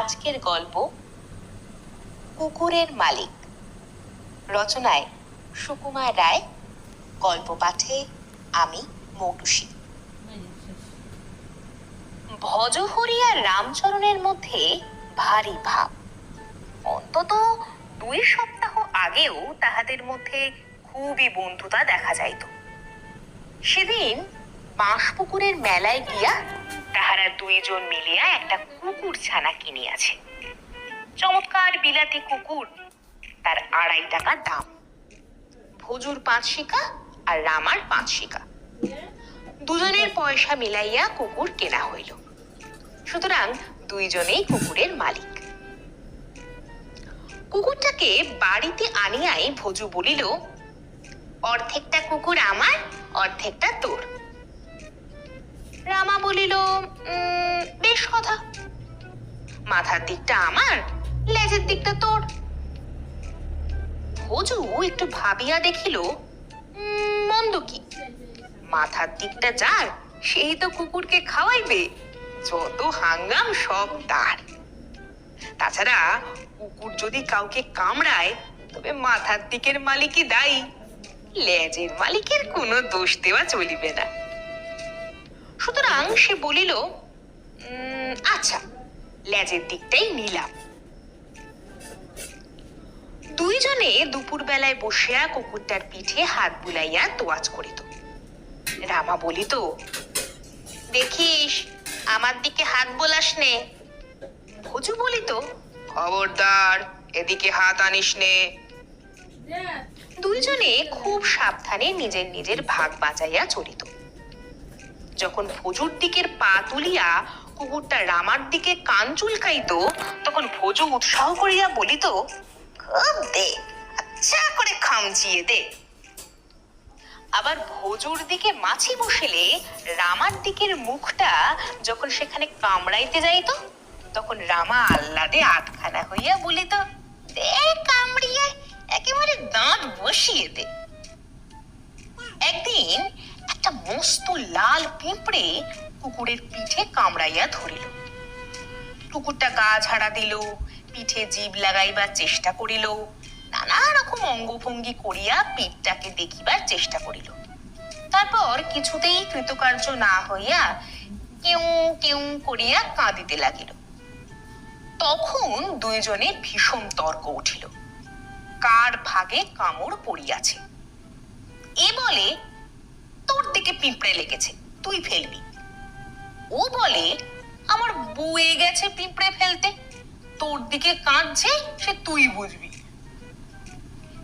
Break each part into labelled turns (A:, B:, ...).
A: আজকের গল্প কুকুরের মালিক। রচনায় সুকুমার রায়, গল্প পাঠে আমি মৌটুসী। ভজহরি আর রামচরণের মধ্যে ভারী ভাব। অন্তত দুই সপ্তাহ আগেও তাহাদের মধ্যে খুবই বন্ধুতা দেখা যাইত। সেদিন বাঁশপুকুরের মেলায় গিয়া তাহারা দুইজন মিলিয়া একটা কুকুর ছানা কিনিয়াছে। চমৎকার বিলাতি কুকুর তার আড়াই টাকা দাম। ভজুর পাঁচ শিকা আর রামার পাঁচ শিকা। দুজনের পয়সা মিলাইয়া কুকুর কেনা হইল। সুতরাং দুইজনেই কুকুরের মালিক। কুকুরটাকে বাড়িতে আনিয়াই ভজু বলিল অর্ধেকটা কুকুর আমার অর্ধেকটা তোর। রামা বলিল "উম, বেশ কথা। মাথার দিকটা আমার, লেজের দিকটা তোর। ভজু একটু ভাবিয়া দেখিল মন্দ কি? মাথার দিকটা যার, সেই তো কুকুরকে খাওয়াইবে, যত হাঙ্গাম সব তার। তাছাড়া কুকুর যদি কাউকে কামড়ায়, তবে মাথার দিকের মালিকই দায়ী। লেজের মালিকের কোনো দোষ দেওয়া চলিবে না। সুতরাং সে বলিল "উম, আচ্ছা লেজের দিকটাই নিলাম। দুইজনে দুপুর বেলায় বসিয়া কুকুরটার পিঠে হাত বুলাইয়া তোয়াজ করিত। রামা বলিত দেখিস আমার দিকে হাত বোলাস নে ভজু বলিত খবরদার এদিকে হাত আনিস নে দুইজনে খুব সাবধানে নিজের নিজের ভাগ বাঁচাইয়া চলিত। যখন ভজুর দিকের পা তুলিয়া কুকুরটা রামার দিকে কান চুলকাইত, তখন ভজু উৎসাহ করিয়া বলিত খুব দে আচ্ছা করে খামচিয়ে দে। আবার ভজুর দিকে মাছি বসিলে, রামার দিকের মুখটা যখন সেখানে কামড়াইতে যাইত, তখন রামা আহ্লাদে আটখানা হইয়া বলিত, দে কামড়িয়ে, একেবারে দাঁত বসিয়ে দে। একদিন একটা মস্ত লাল পিঁপড়ে কুকুরের পিঠে কামড়াইয়া ধরিল। কুকুরটা গা ঝাড়া দিল, পিঠে জীব লাগাইবার চেষ্টা করিল, নানা রকম অঙ্গভঙ্গি করিয়া পিঠটাকে দেখিবার চেষ্টা করিল। তারপর কিছুতেই কৃতকার্য না হইয়া কেউ কেউ করিয়া কাঁদিতে লাগিল। তখন দুইজনে ভীষণ তর্ক উঠিল। কার ভাগে কামড় পড়িয়াছে? এ বলে দিকে পিঁপড়ে লেগেছে, তুই ফেলবি। ও বলে, আমার বয়ে গেছে পিঁপড়ে ফেলতে। তোর দিকে কাঁদছে, সে তুই বুঝবি।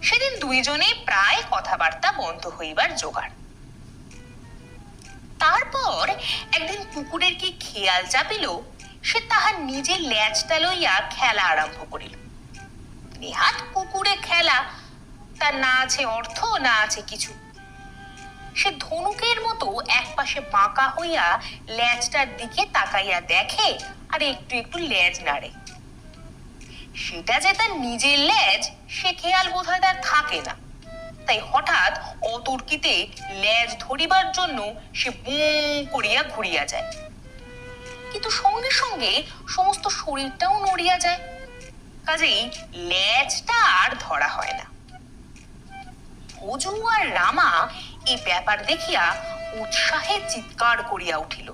A: সেদিন দুইজনে প্রায় কথাবার্তা বন্ধ হইবার জোগাড়। তারপর একদিন কুকুরের কি খেয়াল চাপিল, সে তাহার নিজের ল্যাজটা লইয়া খেলা আরম্ভ করিল। নেহাত কুকুরে খেলা, তার না আছে অর্থ, না আছে কিছু। সে ধনুকের মতো একপাশে বাঁকা হইয়া ল্যাজটার দিকে তাকাইয়া দেখে আর একটু একটু ল্যাজ নাড়ে। সেটা যে তার নিজের ল্যাজ, সে খেয়াল বোধহয় তার থাকে না। তাই হঠাৎ অতর্কিতে ল্যাজ ধরিবার জন্য সে বুঁ করিয়া ঘুরিয়া যায়। কিন্তু সঙ্গে সঙ্গে সমস্ত শরীরটাও নড়িয়া যায়। কাজেই ল্যাজটা আর ধরা হয় না। ভজু আর রামা এই ব্যাপার দেখিয়া উৎসাহে চিৎকার করিয়া উঠিল।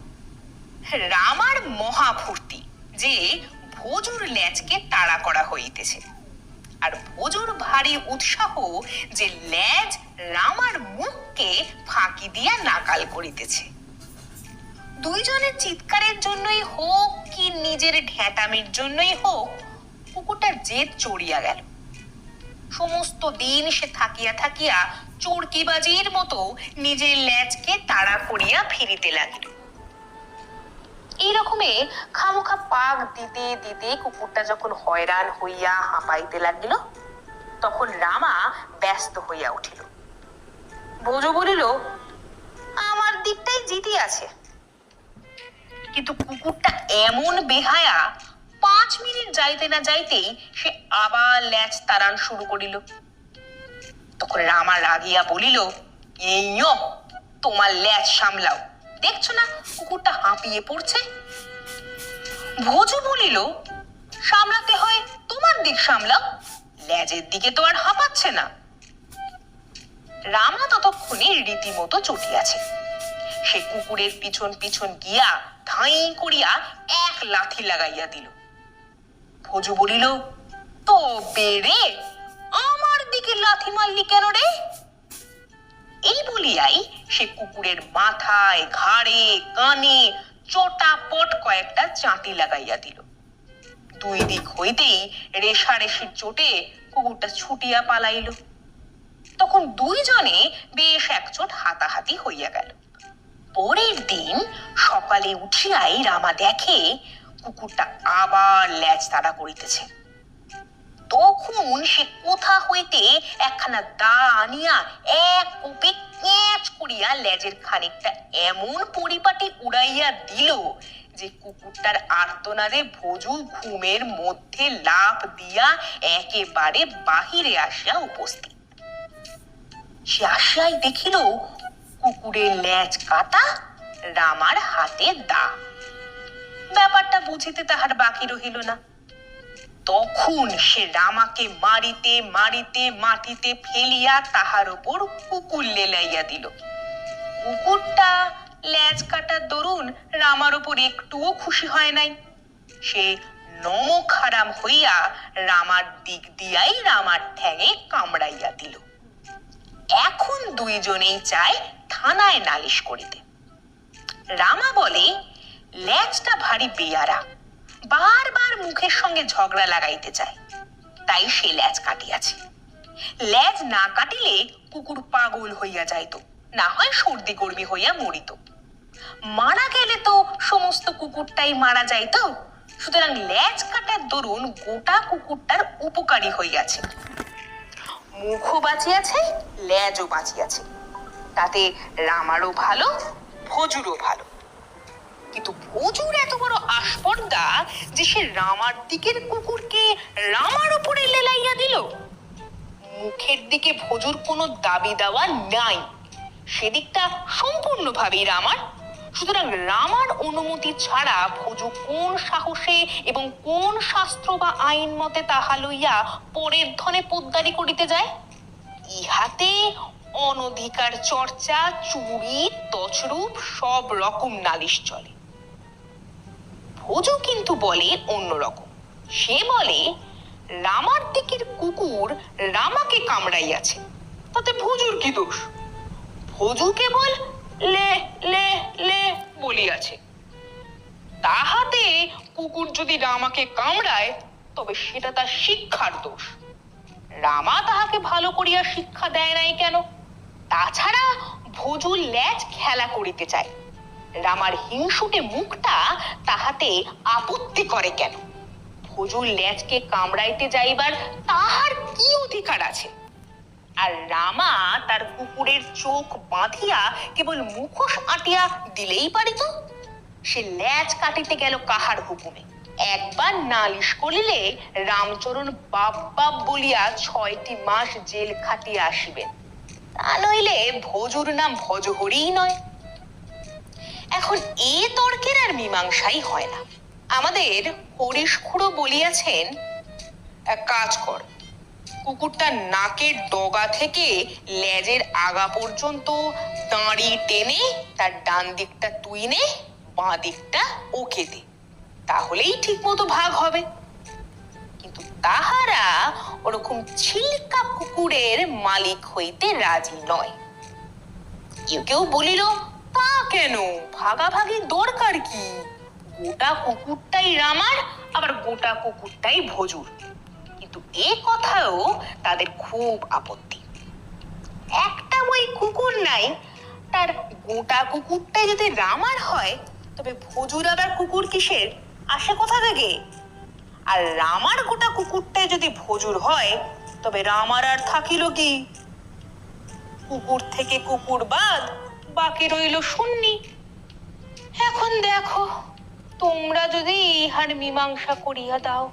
A: রামার মহা ফুর্তি যে ভোজুর ল্যাজকে তাড়া করা হইতেছে। আর ভোজুর ভারী উৎসাহ যে ল্যাজ রামার মুখকে ফাঁকি দিয়া নাকাল করিতেছে। দুইজনের চিৎকারের জন্যই হোক কি নিজের ঢ্যাঁটামির জন্যই হোক কুকুরটার জেদ চড়িয়া গেল। সমস্ত দিন সে থাকিয়া থাকিয়া চোরকিবাজির মতো নিজের ল্যাজকে তাড়া করিয়া ফিরিতে লাগিল। এই রকমে খামোখা পাক দিতে দিতে কুকুরটা যখন হয়রান হইয়া হাঁপাইতে লাগিল, তখন রামা ব্যস্ত হইয়া উঠিল। ভোজু বলিল, আমার দিকটাই জিতি আছে। কিন্তু কুকুরটা এমন বেহায়া পাঁচ মিনিট যাইতে না যাইতেই সে আবার ল্যাচ তাড়ান শুরু করিল। তখন রামা রাগিয়া বলিল এইও তোমার ল্যাচ সামলাও। দেখছ না, কুকুরটা হাঁপিয়ে পড়ছে? ভোজু বলিল, সামলাতে হয়, তোমার দিক সামলাও। লেজের দিকে তো আর হাঁপাচ্ছে না। রামা ততক্ষণে রীতিমতো চটিয়াছে। সে কুকুরের পিছন পিছন গিয়া ধাই করিয়া এক লাথি লাগাইয়া দিল। ভোজু বলিল তো বেড়ে আমার দিকে লাথি মারলি কেন রে? এই বলিয়াই সে কুকুরের মাথায়, ঘাড়ে, কানে, চটাপট কয়েকটা চাঁটি লাগাইয়া দিল। দুই দিক হইতেই রেশারেশির চোটে কুকুরটা ছুটিয়া পালাইল। তখন দুইজনে বেশ একচোট হাতাহাতি হইয়া গেল। পরের দিন সকালে উঠিয়াই রামা দেখে কুকুরটা আবার ল্যাজ তাড়া করিতেছে। তখন সে কোথা হইতে একখানা দা আনিয়া এক কোপে ক্যাচ করিয়া লেজের খানিকটা এমন পরিপাটি উড়াইয়া দিল যে কুকুরটার আর্তনাদে ভোজু ঘুমের মধ্যে লাফ দিয়া একেবারে বাহিরে আসিয়া উপস্থিত। সে আসিয়াই দেখিল কুকুরের ল্যাজ কাটা, রামার হাতে দা। ব্যাপারটা বুঝিতে তাহার বাকি রহিল না। তখন সে রামাকে মারিতে মারিতে, মাটিতে ফেলিয়া তাহার উপর কুকুর লেলাইয়া দিল। কুকুরটা ল্যাজ কাটার দরুন রামার উপর একটুও খুশি হয় নাই। সে নমক হারাম হইয়া রামার দিক দিয়াই রামার ঠ্যাঙে কামড়াইয়া দিল। এখন দুইজনেই চায় থানায় নালিশ করিতে। রামা বলে ল্যাজটা ভারী বেয়ারা। বারবার মুখের সঙ্গে ঝগড়া লাগাইতে চায়। তাই সে ল্যাজ কাটিয়াছে। ল্যাজ না কাটিলে কুকুর পাগল হইয়া যাইত, না হয় সর্দি গর্মি হইয়া মরিত। মারা গেলে তো সমস্ত কুকুরটাই মারা যাইত, সুতরাং ল্যাজ কাটার দরুন গোটা কুকুরটার উপকারী হইয়াছে। মুখও বাঁচিয়াছে, ল্যাজও বাঁচিয়াছে। তাতে রামারও ভালো, ভজুরও ভালো। কিন্তু ভজুর এত বড় আস্পর্ধা যে সে রামার দিকের কুকুরকে রামার উপরে লেলাইয়া দিল। মুখের দিকে ভজুর কোনো দাবি দেওয়া নাই। সেদিকটা সম্পূর্ণভাবেই রামার। সুতরাং রামার অনুমতি ছাড়া ভজু কোন সাহসে এবং কোন শাস্ত্র বা আইন মতে তাহা লইয়া পরের ধনে পোদ্দারি করিতে যায়? ইহাতে অনধিকার চর্চা, চুরি, তছরূপ সব রকম নালিশ চলে। ভোজু কিন্তু বলে অন্যরকম। সে বলে, রামার দিকের কুকুর রামাকে কামড়াইয়াছে, তাতে ভোজুর কি দোষ? ভোজু কেবল লে লে লে বলিয়াছে। তাহাতে কুকুর যদি রামাকে কামড়ায়, তবে সেটা তার শিক্ষার দোষ। রামা তাহাকে ভালো করিয়া শিক্ষা দেয় নাই কেন? তাছাড়া ভোজুর ল্যাজ খেলা করিতে চায়। রামার হিংসুটে মুখটা তাহাতে আপত্তি করে কেন? ভোজুর ল্যাচকে কামড়াইতে যাইবার তাহার কি অধিকার আছে? আর রামা তার কুকুরের চোখ বাঁধিয়া কেবল মুখোশ আটিয়া দিলেই পারিত? সে ল্যাচ কাটিতে গেল কাহার হুকুমে? একবার নালিশ করিলে রামচরণ বাপ বাপ বলিয়া ছয়টি মাস জেল খাটিয়া আসিবেন। তা নইলে ভজুর নাম ভজহরিই নয়। এখন এ তর্কের আর মীমাংসাই হয় না। আমাদের হরিশ খুড়ো বলিয়াছেন, এক কাজ কর কুকুরটা নাকের ডগা থেকে লেজের আগা পর্যন্ত দাঁড়ি টেনে তার ডান দিকটা তুই নে, বাঁ দিকটা ওকে দে। তাহলেই ঠিক মতো ভাগ হবে। কিন্তু তাহারা ওরকম ছিলকা কুকুরের মালিক হইতে রাজি নয়। কেউ কেউ বলিল তা কেন? দরকার কি? গোটা কুকুরটাই রামার, আবার গোটা কুকুরটাই ভজুর। কিন্তু এ কথাও তাদের খুব আপত্তি। একটা কুকুর নাই, তার গোটা কুকুরটাই যদি রামার হয়, তবে ভজুর আবার কুকুর কিসের? আসে কোথা থেকে? আর রামার গোটা কুকুরটাই যদি ভজুর হয়, তবে রামার আর থাকিল কি? কুকুর থেকে কুকুর বাদ বাকি রইল শূন্যি এখন দেখো তোমরা যদি ইহার মীমাংসা করিয়া দাও।